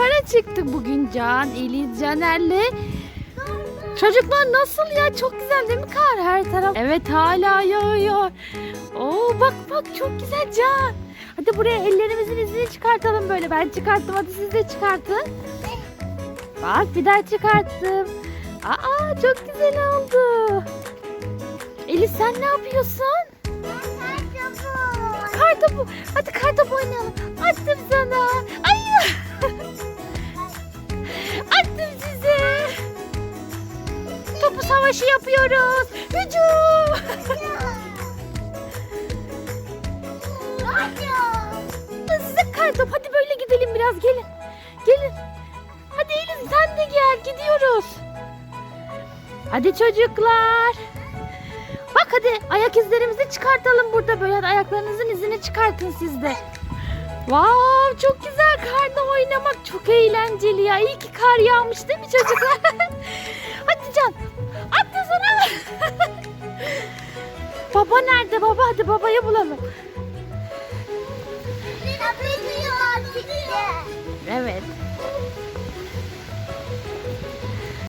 kara çıktı bugün Can, Eliz, Caner'le. Çocuklar nasıl ya? Çok güzel değil mi kar her taraf? Evet hala yağıyor. Oo bak bak çok güzel Can. Hadi buraya ellerimizin izini çıkartalım böyle. Ben çıkarttım hadi siz de çıkartın. Bak bir daha çıkarttım. Aa çok güzel oldu. Eliz sen ne yapıyorsun? Kartopu. Hadi kartopu oynayalım. Attım sana. Topu savaşı yapıyoruz. Hücum. Size kartop. Hadi böyle gidelim biraz. Gelin. Gelin. Hadi Elif sen de gel. Gidiyoruz. Hadi çocuklar. Bak hadi ayak izlerimizi çıkartalım burada. Böyle hadi ayaklarınızın izini çıkartın siz de. Wow, çok güzel karda oynamak çok eğlenceli ya. İyi ki kar yağmış değil mi çocuklar? hadi Can. Baba nerede baba? Hadi babayı bulalım.